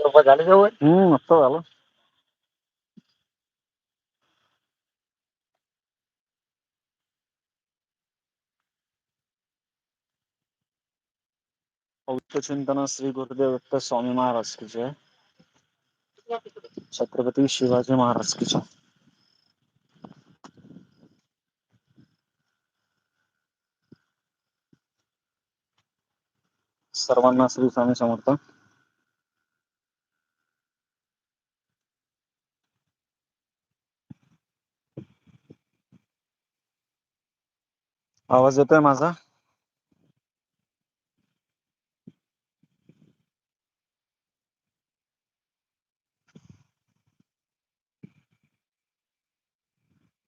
हम्म झालं चिंतन श्री गुरुदेव दत्त स्वामी महाराज की जय। छत्रपती शिवाजी महाराज की जय। सर्वांना श्री स्वामी समर्थ। आवाज़ येतोय माझा?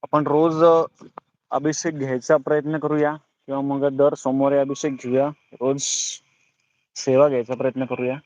आपण रोज अभिषेक घ्यायचा प्रयत्न करूया किंवा मग दर सोमवारी अभिषेक घेऊया. रोज सेवा घ्यायचा प्रयत्न करूया.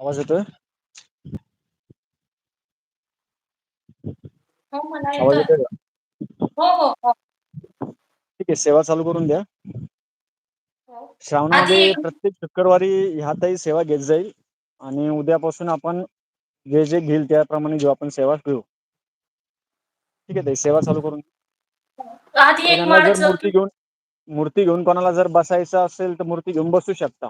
आवाज येतोय हो मला आवाज येतोय का? हो हो हो ठीक आहे सेवा चालू करून द्या हो. श्रावणामध्ये प्रत्येक शुक्रवारी ह्या ताई सेवा घेत जाईल. आणि उद्यापासून आपण जे जे घेईल त्याप्रमाणे घेऊ आपण सेवा घेऊ. ठीक आहे ताई सेवा चालू करून आधी एक जर मूर्ती घेऊन मूर्ती घेऊन कोणाला जर बसायचं असेल तर मूर्ती घेऊन बसू शकता.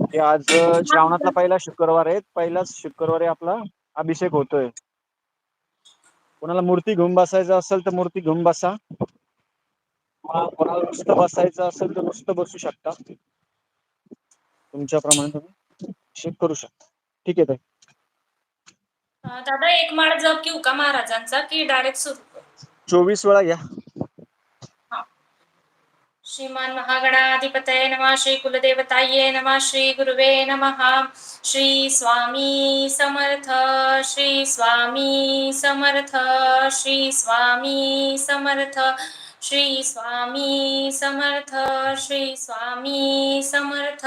हे आज अ, श्रावणातला पहिला शुक्रवार आहे. पहिलाच शुक्रवारी आपला अभिषेक होतोय. कोणाला मूर्ती घेऊन बसायचं असेल तर मूर्ती घेऊन बसा. कोणा- कोणाला नुसतं बसायचं असेल तर नुसतं बसू शकता. तुमच्याप्रमाणे तुम्ही अभिषेक करू शकता. ठीक आहे ताई. दादा एक माळ जप का महाराजांचा? की डायरेक्ट सुरू चोवीस वेळा घ्या. श्रीमान महागणाधिपतये नमः श्री कुलदेवताये नमः श्री गुरुवे नमः श्री स्वामी समर्थ श्री स्वामी समर्थ श्री स्वामी समर्थ श्री स्वामी समर्थ श्री स्वामी समर्थ।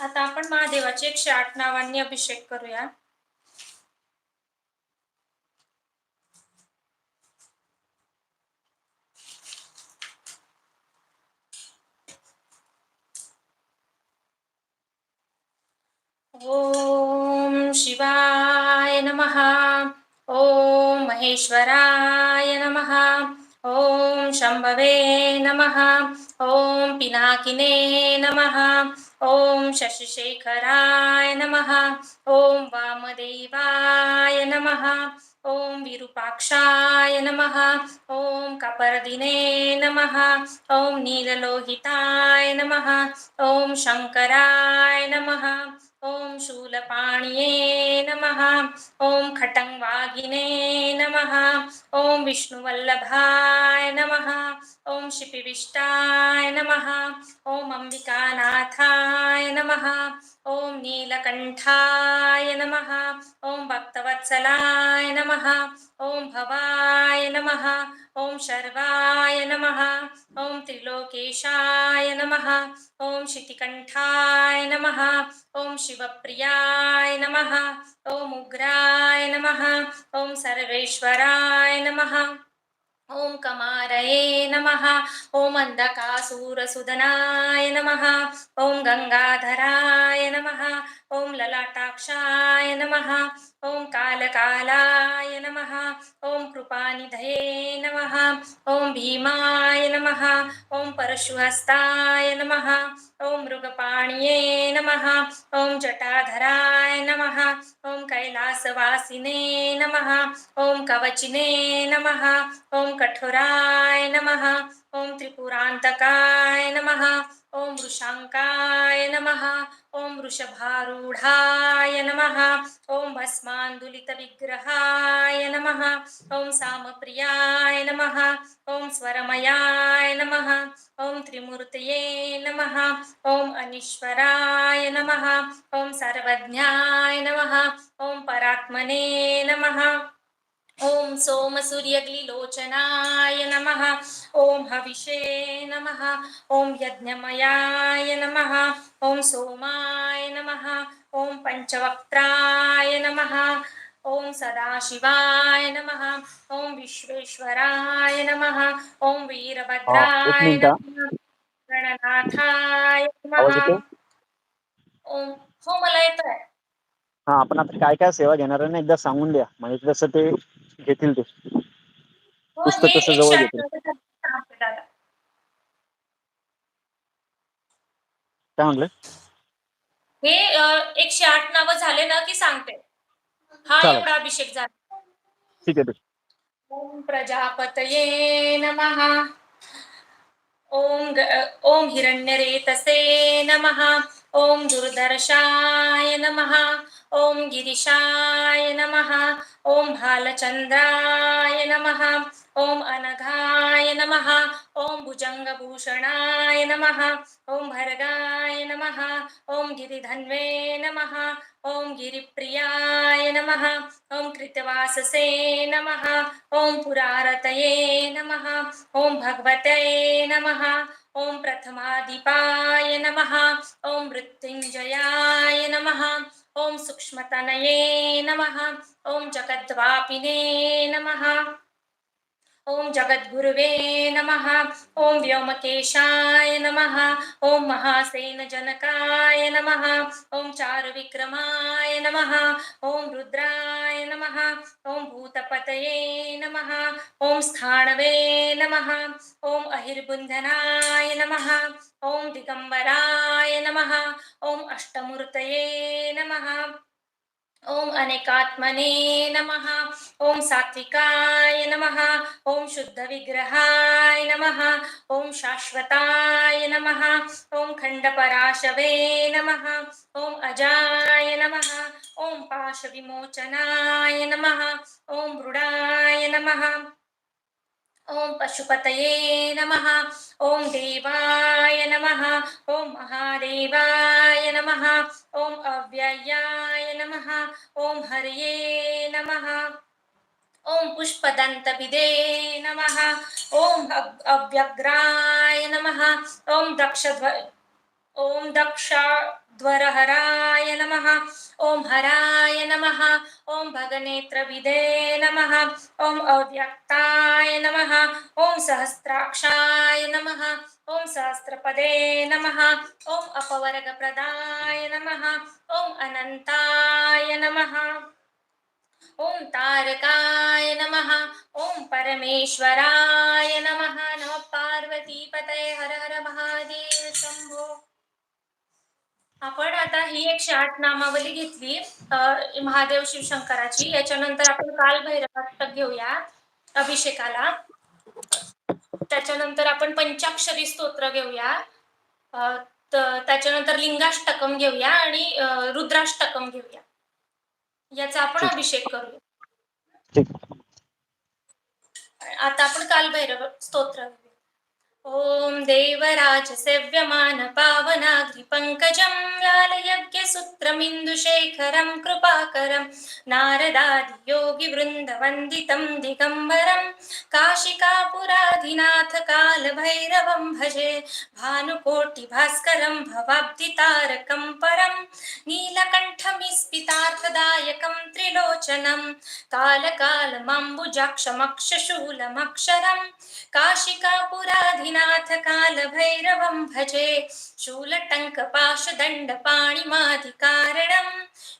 आता आपण महादेवाचे एकशे आठ नावांनी अभिषेक करूया. ओम शिवाय नमः ओम महेश्वराय नमः ओम शंभवे नमः ओम पिनाकिने नमः ॐ शशिशेखराय नमः, ॐ वामदेवाय नमः, ॐ विरूपाक्षाय नमः, ॐ कपर्दिने नमः, ॐ नीललोहिताय नमः, ॐ शङ्कराय नमः, ॐ शूलपाणिये नमः, ॐ खटङ्वागिने नमः, ॐ विष्णुवल्लभाय नमः, ॐ शिपिविष्टाय नमः। ॐ अम्बिकानाथाय नमः। ॐ नीलकण्ठाय नमः। ॐ भक्तवत्सलाय नमः। ॐ भवाय नमः। ॐ शर्वाय नमः। ॐ त्रिलोकेशाय नमः। ॐ शितिकण्ठाय नमः। ॐ शिवप्रियाय नमः। ॐ उग्राय नमः। ॐ सर्वेश्वराय नमः। ॐ कमारये नमः। ॐ अन्धकासूरसुदनाय नमः। ओम गंगाधराय नमः। ओम ललाटाक्षाय नमः। ओम कालकालाय नमः। ओम कृपानिधये नमः। ओम भीमाय नमः। ॐ परशुहस्ताय नमः। ओं मृगपाणिये नमः। ओं जटाधराय नमः। ओं कैलासवासिने नमः। ओं कवचिने नमः। ओं कठोराय नमः। ॐ त्रिपुरान्तकाय नमः ॐ वृषाङ्काय नमः ॐ वृषभारूढाय नमः ॐ भस्मान्दुलितविग्रहाय नमः ॐ सामप्रियाय नमः ॐ स्वरमयाय नमः ॐ त्रिमूर्तये नमः ॐ अनीश्वराय नमः ॐ सर्वज्ञाय नमः ॐ परात्मने नमः। ॐ सोमसूर्यग्लिलोचनाय नमः। ॐ हविषे नमः। ॐ यज्ञमयाय नमः। ॐ सोमाय नमः। ॐ पञ्चवक्त्राय नमः। ॐ सदाशिवाय नमः। ॐ विश्वेश्वराय नमः। ॐ वीरभद्राय. नमः। गणनाथाय नमः। येतो ॐ हो मला येतोय. हा आपण आता काय काय सेवा घेणार आहे ना एकदा सांगून द्या. म्हणजे तसं ते घेतील ते. पुस्तक हे जवळ घेतील. काय म्हटलं हे एकशे आठ नावं झाले ना की सांगते. हा चालेल. एवढा अभिषेक झाला. ठीक आहे ठीक. ओम प्रजापतये नमः. ओम ग- ओम हिरण्यरेतसे नमः. ओम दुर्दर्शाय नमः ओम गिरिशाय नमः ओम भालचन्द्राय नमः ओम अनघाय नमः ओम भुजङ्गभूषणाय नमः ओम भर्गाय नमः ओम गिरिधन्वे नमः ओम गिरिप्रियाय नमः ओम कृतवाससे नमः ओम पुरारतये नमः ओम भगवते नमः ओम प्रथमाधिपाय नमः। ओम मृत्युञ्जयाय नमः। ओम सूक्ष्मतनये नमः। ओम जगद्वापिने नमः। ओम जगद्गुरुवे नमः। ओम व्योमकेशाय नमः। ओम महासेन जनकाय नमः। ओम चारुविक्रमाय नमः। ओम रुद्राय नमः। ओम भूतपतये नमः। ओम स्थाणवे नमः। ओम अहिर्बुन्धनाय नमः। ओम दिगंबराय नमः। ओम अष्टमूर्तये नमः। ओम अनेकात्मने नमः। ओम सात्विकाय नमः। ओम शुद्ध विग्रहाय नमः। ओम शाश्वताय नमः। ओम खंडपराशवे नमः। ओम अजाय नमः। ओम पाश विमोचनाय नमः। ओम मृडाय नमः। ओम पशुपतये नमः। ओम देवाय नमः। ओम महादेवाय नमः। ओम अव्ययाय नमः। ओम हरये नमः। ओम पुष्पदन्तविदे नमः। ओं अव्यग्राय नमः। ओम दक्षध्व ओम दक्षध्वरहराय नमः, ओम हराय नमः, ओम भगनेत्रविदे नमः, ओम अव्यक्ताय नमः, ओम सहस्राक्षाय नमः, ओम सहस्रपदे नमः, ओम अपवर्गप्रदाय नमः, ओम अनन्ताय नमः, ओम तारकाय नमः, ओम परमेश्वराय नमः नमः पार्वतीपतये हर हर महादेव शंभो। आपण आता ही एकशे आठ नामावली घेतली महादेव शिवशंकराची. याच्यानंतर आपण काल भैरवाष्टक घेऊया अभिषेकाला. त्याच्यानंतर आपण पंचाक्षरी स्तोत्र घेऊया. त्याच्यानंतर लिंगाष्टकम घेऊया आणि रुद्राष्टकम घेऊया. याचा आपण. अभिषेक करूया. आता आपण कालभैरव स्तोत्र. ॐ देवराज सेव्यमान पावनाग्रि पङ्कजं व्यालयज्ञसूत्रमिन्दुशेखरं कृपाकरं नारदादि योगिवृन्दवन्दितं दिगम्बरं काशिकापुराधिनाथ कालभैरवं भजे, भानुकोटिभास्करं, भवाब्धितारकं परं, नीलकण्ठमिस्पितार्थदायकं त्रिलोचनं कालकालमम्बुजाक्षमक्षशूलमक्षरं काशिकापुराधिनाथकालभैरवं भजे शूलटङ्कपाशदण्डपाणिमादिकारणं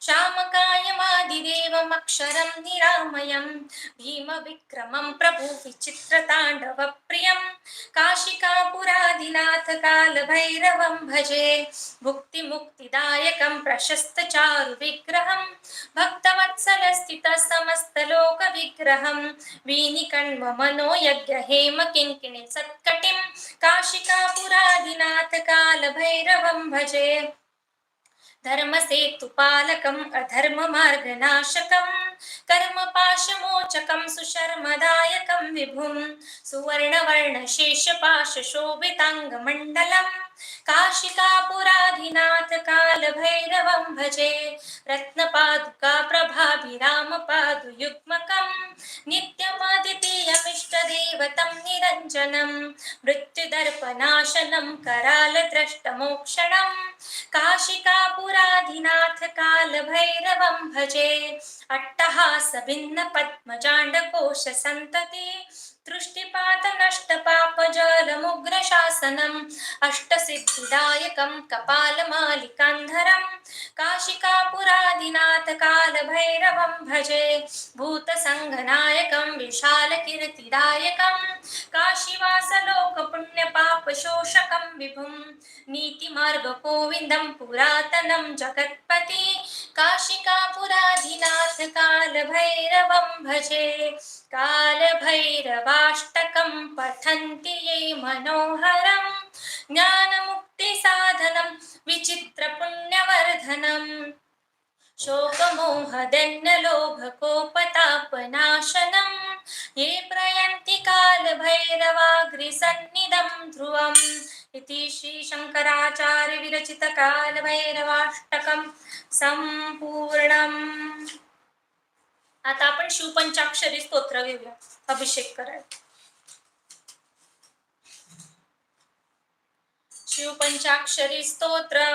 श्यामकायमादिदेवमक्षरं निरामयं भीमविक्रमं प्रभुविचित्रताण्डवप्रियं काशिकापुराधिनाथ कालभैरवं भजे भुक्तिमुक्तिदायकं प्रशस्तचारुविग्रहं वत्सलस्थितः समस्तलोकविग्रहं वेणिकण्वमनो यज्ञहेम किङ्किणि सत्कटिं काशिकापुरादिनाथकालभैरवं भजे। धर्मसेतुपालकम् अधर्ममार्गनाशकम् कर्मपाशमोचकं सुशर्मदायकं विभुं सुवर्णवर्णशेषपाशशोभिताङ्गमण्डलम्। काशिकापुराधिनाथ कालभैरवं भजे। रत्नपादुका प्रभाभिरामपादुयुग्मकं नित्यमदितीयमिष्टदेवतं निरञ्जनं मृत्युदर्पनाशनं करालद्रष्टमोक्षणं। काशिकापुराधिनाथ कालभैरवं भजे। अट्टहासभिन्नपद्मजाण्डकोशसन्तति तृष्टिपातनष्टपापजलमुग्रशासनम् अष्टसिद्धिदायकं कपालमालिकान्धरं काशिकापुराधिनाथ कालभैरवं भजे भूतसङ्घनायकं विशालकीर्तिदायकं काशीवासलोकपुण्यपापशोषकं विभुं नीतिमार्गगोविन्दं पुरातनं जगत्पति काशिकापुराधिनाथ कालभैरवं भजे कालभैरवाष्टकं पठन्ति ये मनोहरं ज्ञानमुक्तिसाधनं विचित्रपुण्यवर्धनम् शोकमोहदन्नलोभकोपतापनाशनं ये प्रयन्ति कालभैरवाग्रिसन्निधं ध्रुवम्। इति श्रीशङ्कराचार्यविरचितकालभैरवाष्टकं सम्पूर्णम्। आता आपण शिवपंचाक्षरी स्तोत्र घेऊया अभिषेक करायला. शिवपंचाक्षरी स्तोत्र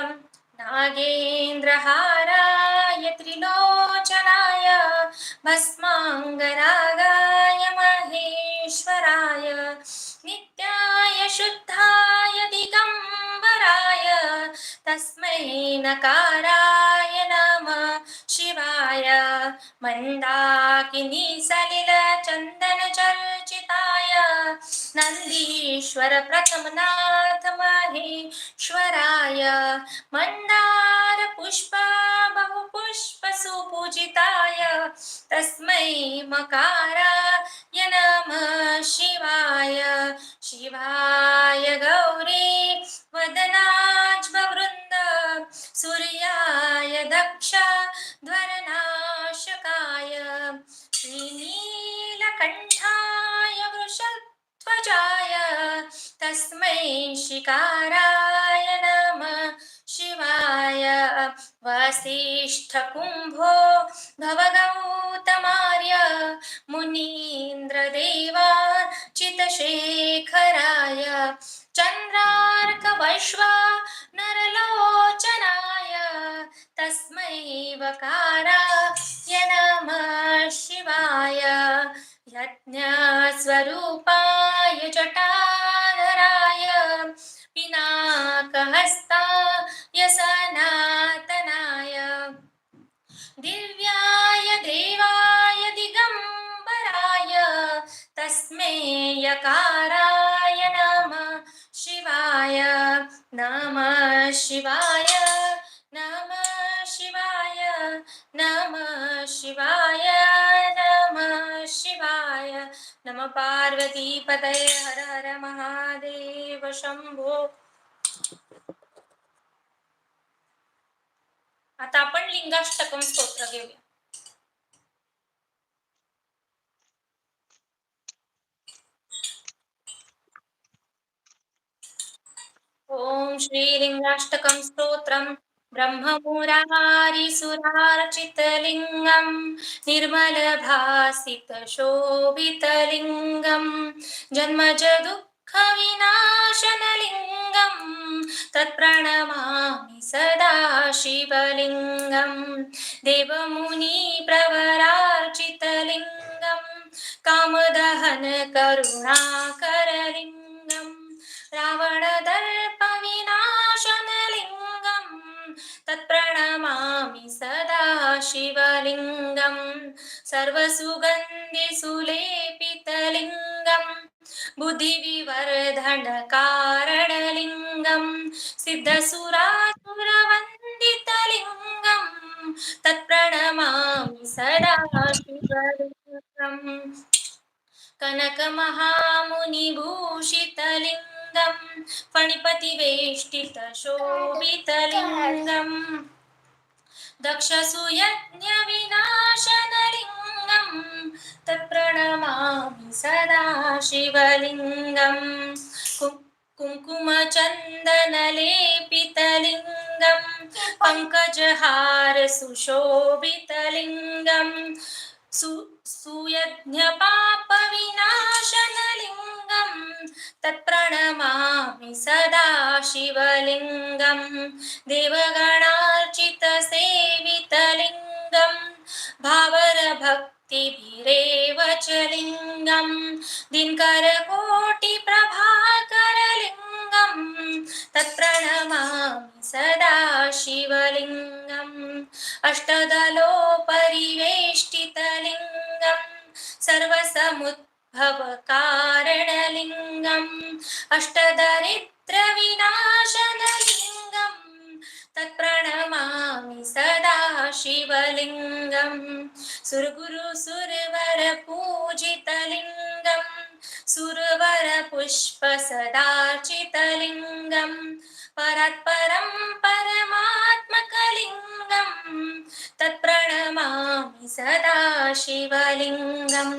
नागेन्द्रहाराय त्रिलोचनाय, भस्माङ्गरागाय महेश्वराय, नित्याय शुद्धाय दिगम्बराय, तस्मै नकाराय नमः शिवाय। मन्दाकिनी सलिलचन्दनचर्चिताय नन्दीश्वर प्रथमनाथ महेश्वराय मन्दार पुष्प बहुपुष्प सुपूजिताय तस्मै मकाराय नमः शिवाय। शिवाय गौरी वदनाज्ववृन्द सूर्याय दक्ष ध्वरनाशकाय। श्रीनीलकण्ठाय वृषध्वजाय। तस्मै शिकाराय वसिष्ठकुम्भो भवगौतमार्य मुनीन्द्रदेवा चितशेखराय चन्द्रार्कवैश्वा नरलोचनाय तस्मै वकाराय नमः शिवाय यज्ञस्वरूपाय जटाधराय पिनाकहस्ताय सनातनाय यकाराय नमः शिवाय नमः शिवाय नमः शिवाय नमः शिवाय नमः शिवाय। नम पार्वतीपतये हर हर महादेव शंभो। आता आपण लिंगाष्टकम स्तोत्र घेऊया. ॐ श्रीलिङ्गाष्टकं स्तोत्रं ब्रह्ममुरारिसुरार्चितलिङ्गं निर्मलभासितशोभितलिङ्गं जन्मजदुःखविनाशनलिङ्गं तत्प्रणमामि सदा शिवलिङ्गं देवमुनिप्रवरार्चितलिङ्गं कामदहन करुणाकरलिङ्गम् रावणदर्पविनाशनलिङ्गं तत्प्रणमामि सदा शिवलिङ्गं सर्वसुगन्धिसुलेपितलिङ्गं बुद्धिविवर्धनकारणलिङ्गं सिद्धसुरासुरवन्दितलिङ्गं तत्प्रणमामि सदा शिवलिङ्गम् कनकमहामुनिभूषितलिङ्गं फणिपतिवेष्टितशोभितलिङ्गम्। दक्षसुयज्ञविनाशनलिङ्गं तत्प्रणमामि सदा शिवलिङ्गं कु- कुङ्कुमचन्दनलेपितलिङ्गं पङ्कजहार सुशोभितलिङ्गं सु तत्प्रणमामि सदा शिवलिङ्गं देवगणार्चितसेवितलिङ्गं भावरभक्तिभिरेव च लिङ्गं दिनकरकोटिप्रभाकरलिङ्गं तत्प्रणमामि सदा शिवलिङ्गम्। अष्टदलोपरिवेष्टितलिङ्गं सर्वसमुद्भवकारणलिङ्गम् अष्टदरिद्रविनाशनलिङ्गं तत्प्रणमामि सदा शिवलिङ्गं सुरगुरुसुरवरपूजितलिङ्गं सुरवरपुष्पसदार्चितलिङ्गं परात्परं परमात्मकलिङ्गं तत्प्रणमामि सदा शिवलिङ्गं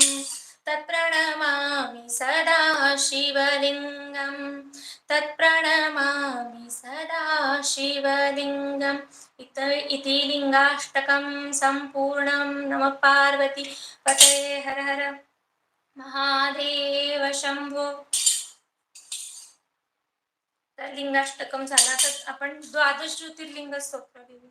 तत्प्रणमामि सदा शिवलिङ्गं तत्प्रणमामि सदा शिवलिङ्गम्। इत इति लिङ्गाष्टकं सम्पूर्णं। नमः पार्वती पते हर हर। महादेव शम्भो। तर लिंगाष्टकम झाला. तर आपण द्वादश ज्योतिर्लिंग स्तोत्र घेऊ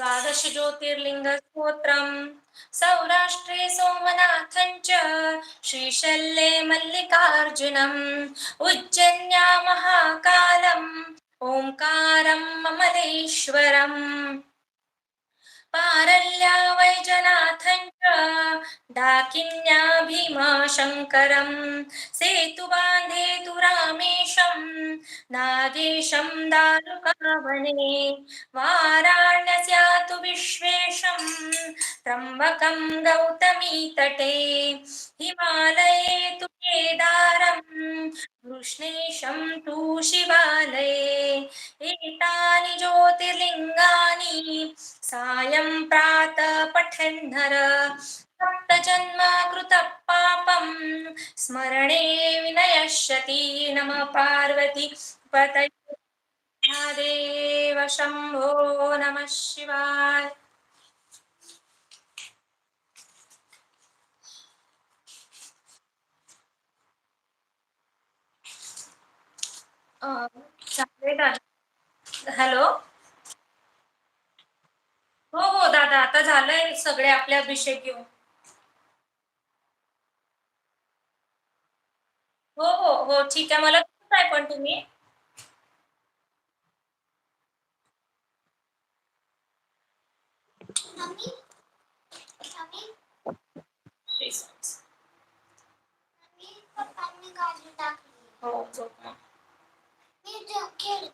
द्वादश ज्योतिर्लिंग स्तोत्रम सौराष्ट्रे सोमनाथ श्रीशल्ये श्रीशैले मल्लिकार्जुनम्। उज्जन्या महाकालम्। ओङ्कारं ममलेश्वरम्। पारल्या वैजनाथञ्च च भीमाशङ्करं सेतुबान्धे तु रामेशं नागेशं दारुकावने वाराण्यस्या तु विश्वेशं त्र्यम्बकं गौतमीतटे हिमालये तु केदारं कृष्णेशं तु शिवालये, एतानि ज्योतिर्लिङ्गानि सायं प्रातः पठन्नर। सप्तजन्म कृतः पापं स्मरणे विनयष्यति नमः पार्वती पतये। महादेव शम्भो नमः शिवाय। चालेल दादा. हॅलो? हो हो दादा आता झालंय सगळे आपले अभिषेक घेऊन. हो हो हो ठीक आहे. मला काय पण तुम्ही. हो झोप Yo quiero